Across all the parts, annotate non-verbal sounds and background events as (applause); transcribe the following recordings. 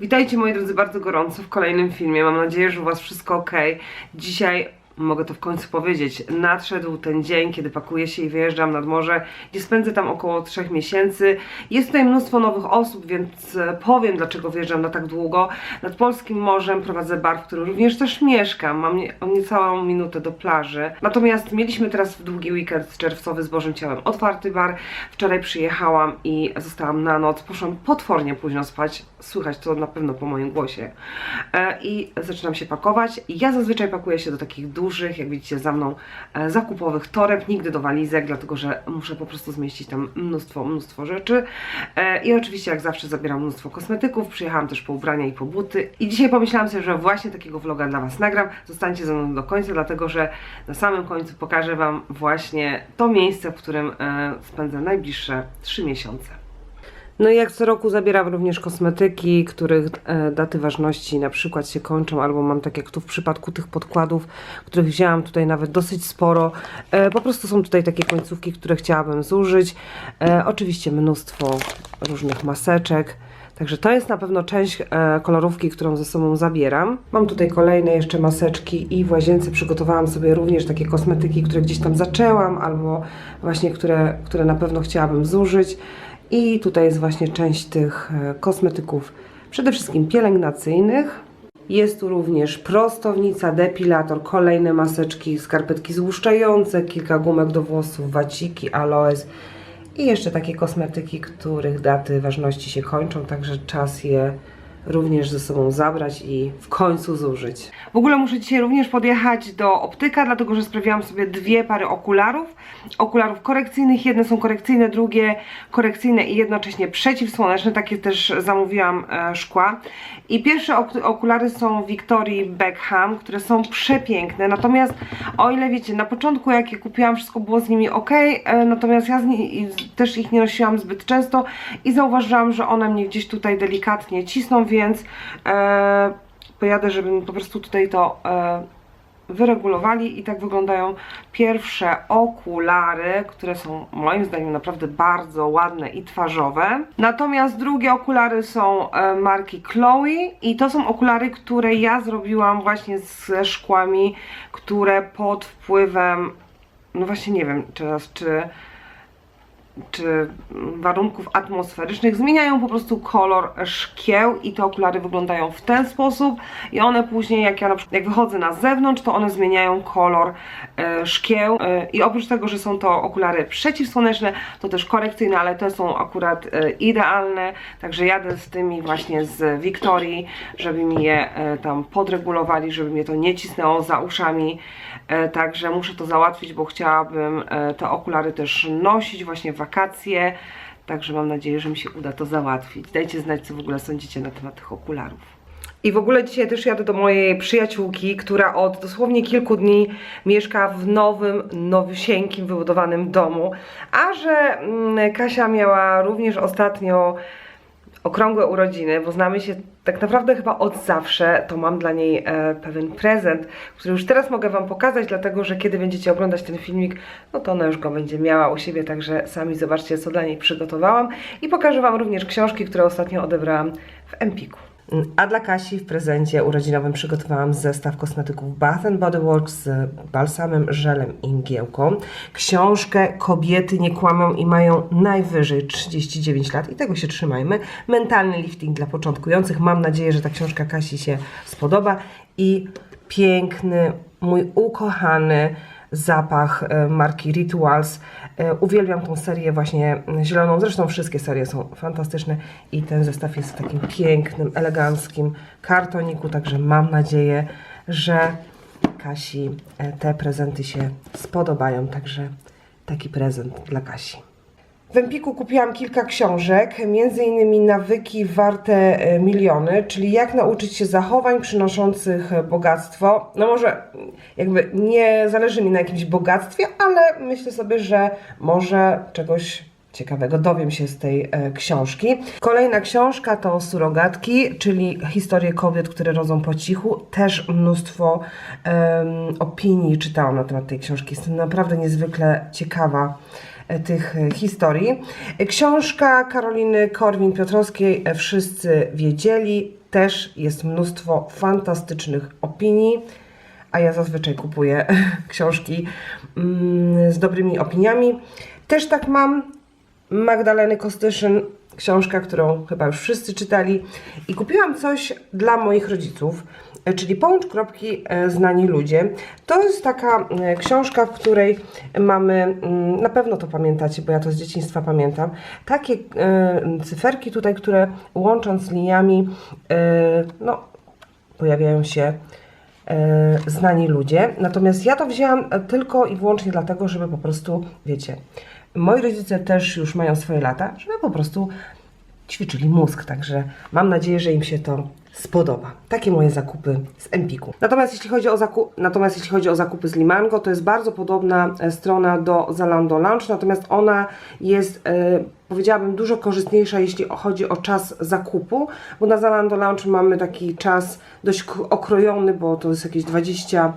Witajcie moi drodzy bardzo gorąco w kolejnym filmie. Mam nadzieję, że u Was wszystko ok. Dzisiaj mogę to w końcu powiedzieć. Nadszedł ten dzień, kiedy pakuję się i wyjeżdżam nad morze, gdzie spędzę tam około 3 miesięcy. Jest tutaj mnóstwo nowych osób, więc e, powiem dlaczego wyjeżdżam na tak długo. Nad polskim morzem prowadzę bar, w którym również też mieszkam. Mam nie, niecałą minutę do plaży. Natomiast mieliśmy teraz w długi weekend czerwcowy z Bożym Ciałem otwarty bar. Wczoraj przyjechałam i zostałam na noc. Poszłam potwornie późno spać. Słychać to na pewno po moim głosie. E, I zaczynam się pakować. Ja zazwyczaj pakuję się do takich dużych, jak widzicie za mną, e, zakupowych toreb, nigdy do walizek, dlatego że muszę po prostu zmieścić tam mnóstwo, mnóstwo rzeczy. E, I oczywiście jak zawsze zabieram mnóstwo kosmetyków, przyjechałam też po ubrania i po buty. I dzisiaj pomyślałam sobie, że właśnie takiego vloga dla Was nagram. Zostańcie ze mną do końca, dlatego że na samym końcu pokażę Wam właśnie to miejsce, w którym e, spędzę najbliższe 3 miesiące. No i jak co roku zabieram również kosmetyki, których e, daty ważności na przykład się kończą, albo mam tak jak tu w przypadku tych podkładów, których wzięłam tutaj nawet dosyć sporo. E, po prostu są tutaj takie końcówki, które chciałabym zużyć. E, oczywiście mnóstwo różnych maseczek. Także to jest na pewno część kolorówki, którą ze sobą zabieram. Mam tutaj kolejne jeszcze maseczki i w łazience przygotowałam sobie również takie kosmetyki, które gdzieś tam zaczęłam, albo właśnie które, które na pewno chciałabym zużyć. I tutaj jest właśnie część tych e, kosmetyków, przede wszystkim pielęgnacyjnych. Jest tu również prostownica, depilator, kolejne maseczki, skarpetki złuszczające, kilka gumek do włosów, waciki, aloes i jeszcze takie kosmetyki, których daty ważności się kończą, także czas je również ze sobą zabrać i w końcu zużyć. W ogóle muszę dzisiaj również podjechać do optyka, dlatego że sprawiłam sobie dwie pary okularów. Okularów korekcyjnych, jedne są korekcyjne, drugie korekcyjne i jednocześnie przeciwsłoneczne. Takie też zamówiłam e, szkła. I pierwsze ok okulary są Victorii Beckham, które są przepiękne. Natomiast o ile wiecie, na początku jak je kupiłam, wszystko było z nimi ok, e, natomiast ja z ni- i z- też ich nie nosiłam zbyt często i zauważyłam, że one mnie gdzieś tutaj delikatnie cisną, więc e, pojadę, żeby po prostu tutaj to e, wyregulowali i tak wyglądają pierwsze okulary, które są moim zdaniem naprawdę bardzo ładne i twarzowe. Natomiast drugie okulary są e, marki Chloe i to są okulary, które ja zrobiłam właśnie ze szkłami, które pod wpływem no właśnie nie wiem teraz czy czy warunków atmosferycznych. Zmieniają po prostu kolor szkieł i te okulary wyglądają w ten sposób. I one później jak ja na przykład jak wychodzę na zewnątrz to one zmieniają kolor e, szkieł. E, i oprócz tego, że są to okulary przeciwsłoneczne to też korekcyjne, ale te są akurat e, idealne, także jadę z tymi właśnie z Wiktorii, żeby mi je e, tam podregulowali, żeby mnie to nie cisnęło za uszami, e, także muszę to załatwić, bo chciałabym e, te okulary też nosić właśnie w wakacje, także mam nadzieję, że mi się uda to załatwić. Dajcie znać, co w ogóle sądzicie na temat tych okularów. I w ogóle dzisiaj też jadę do mojej przyjaciółki, która od dosłownie kilku dni mieszka w nowym, nowusieńkim, wybudowanym domu. A że mm, Kasia miała również ostatnio okrągłe urodziny, bo znamy się tak naprawdę chyba od zawsze, to mam dla niej e, pewien prezent, który już teraz mogę Wam pokazać, dlatego że kiedy będziecie oglądać ten filmik, no to ona już go będzie miała u siebie, także sami zobaczcie, co dla niej przygotowałam i pokażę Wam również książki, które ostatnio odebrałam w Empiku. A dla Kasi w prezencie urodzinowym przygotowałam zestaw kosmetyków Bath Body Works z balsamem, żelem i mgiełką. Książkę Kobiety nie kłamią i mają najwyżej 39 lat i tego się trzymajmy. Mentalny lifting dla początkujących. Mam nadzieję, że ta książka Kasi się spodoba i piękny, mój ukochany zapach e, marki Rituals. E, Uwielbiam tą serię właśnie zieloną, zresztą wszystkie serie są fantastyczne i ten zestaw jest w takim pięknym, eleganckim kartoniku, także mam nadzieję, że Kasi e, te prezenty się spodobają, także taki prezent dla Kasi. W Empiku kupiłam kilka książek, m.in. nawyki warte e, miliony, czyli jak nauczyć się zachowań przynoszących e, bogactwo. No może mm, jakby nie zależy mi na jakimś bogactwie, ale myślę sobie, że może czegoś ciekawego dowiem się z tej e, książki. Kolejna książka to Surogatki, czyli historie kobiet, które rodzą po cichu. Też mnóstwo opinii czytałam na temat tej książki. Jestem naprawdę niezwykle ciekawa tych e, historii. E, Książka Karoliny Korwin-Piotrowskiej e, Wszyscy wiedzieli. też jest mnóstwo fantastycznych opinii, a ja zazwyczaj kupuję (laughs) książki mm, z dobrymi opiniami. Też tak mam. Magdaleny Kostyszyn, książka, którą chyba już wszyscy czytali. I kupiłam coś dla moich rodziców, e, czyli Połącz kropki e, znani ludzie. To jest taka e, książka, w której mamy, mm, na pewno to pamiętacie, bo ja to z dzieciństwa pamiętam, takie cyferki tutaj, które łącząc liniami, no, pojawiają się znani ludzie. Natomiast ja to wzięłam tylko i wyłącznie dlatego, żeby po prostu, wiecie, moi rodzice też już mają swoje lata, żeby po prostu ćwiczyli mózg, także mam nadzieję, że im się to spodoba. Takie moje zakupy z Empiku. Natomiast jeśli chodzi o, zakup, natomiast jeśli chodzi o zakupy z Limango, to jest bardzo podobna e, strona do Zalando Lounge, natomiast ona jest, e, powiedziałabym, dużo korzystniejsza, jeśli chodzi o czas zakupu, bo na Zalando Lounge mamy taki czas dość okrojony, bo to jest jakieś 20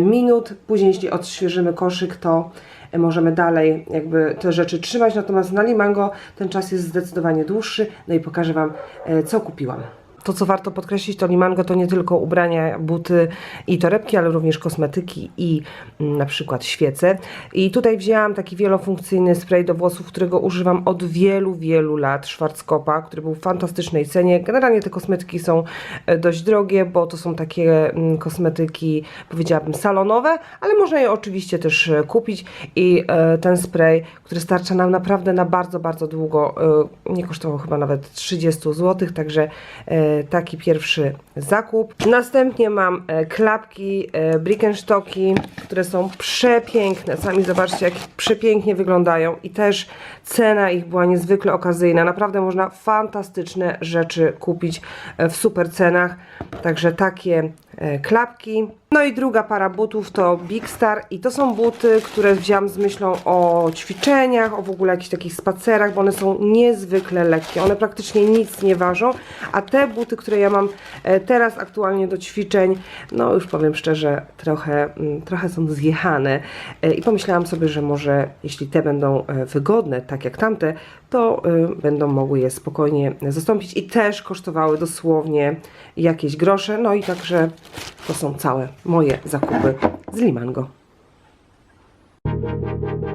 minut. Później, jeśli odświeżymy koszyk, to e, możemy dalej jakby te rzeczy trzymać, natomiast na Limango ten czas jest zdecydowanie dłuższy. No i pokażę Wam, e, co kupiłam. To, co warto podkreślić, to Limango to nie tylko ubrania, buty i torebki, ale również kosmetyki i mm, na przykład świece. I tutaj wzięłam taki wielofunkcyjny spray do włosów, którego używam od wielu, wielu lat, Schwarzkopa, który był w fantastycznej cenie. Generalnie te kosmetyki są e, dość drogie, bo to są takie mm, kosmetyki, powiedziałabym, salonowe, ale można je oczywiście też e, kupić i e, ten spray, który starcza nam naprawdę na bardzo, bardzo długo, nie kosztował chyba nawet 30 zł, także taki pierwszy zakup. Następnie mam e, klapki e, Birkenstocki, które są przepiękne. Sami zobaczcie, jak przepięknie wyglądają i też cena ich była niezwykle okazyjna. Naprawdę można fantastyczne rzeczy kupić e, w super cenach. Także takie e, klapki. No i druga para butów to Big Star i to są buty, które wziąłam z myślą o ćwiczeniach, o w ogóle jakichś takich spacerach, bo one są niezwykle lekkie. One praktycznie nic nie ważą, a te buty, które ja mam e, teraz aktualnie do ćwiczeń, no już powiem szczerze, trochę, mm, trochę są zjechane. E, i pomyślałam sobie, że może jeśli te będą e, wygodne, tak jak tamte, to będą mogły je spokojnie zastąpić i też kosztowały dosłownie jakieś grosze, no i także to są całe moje zakupy z Limango. Thank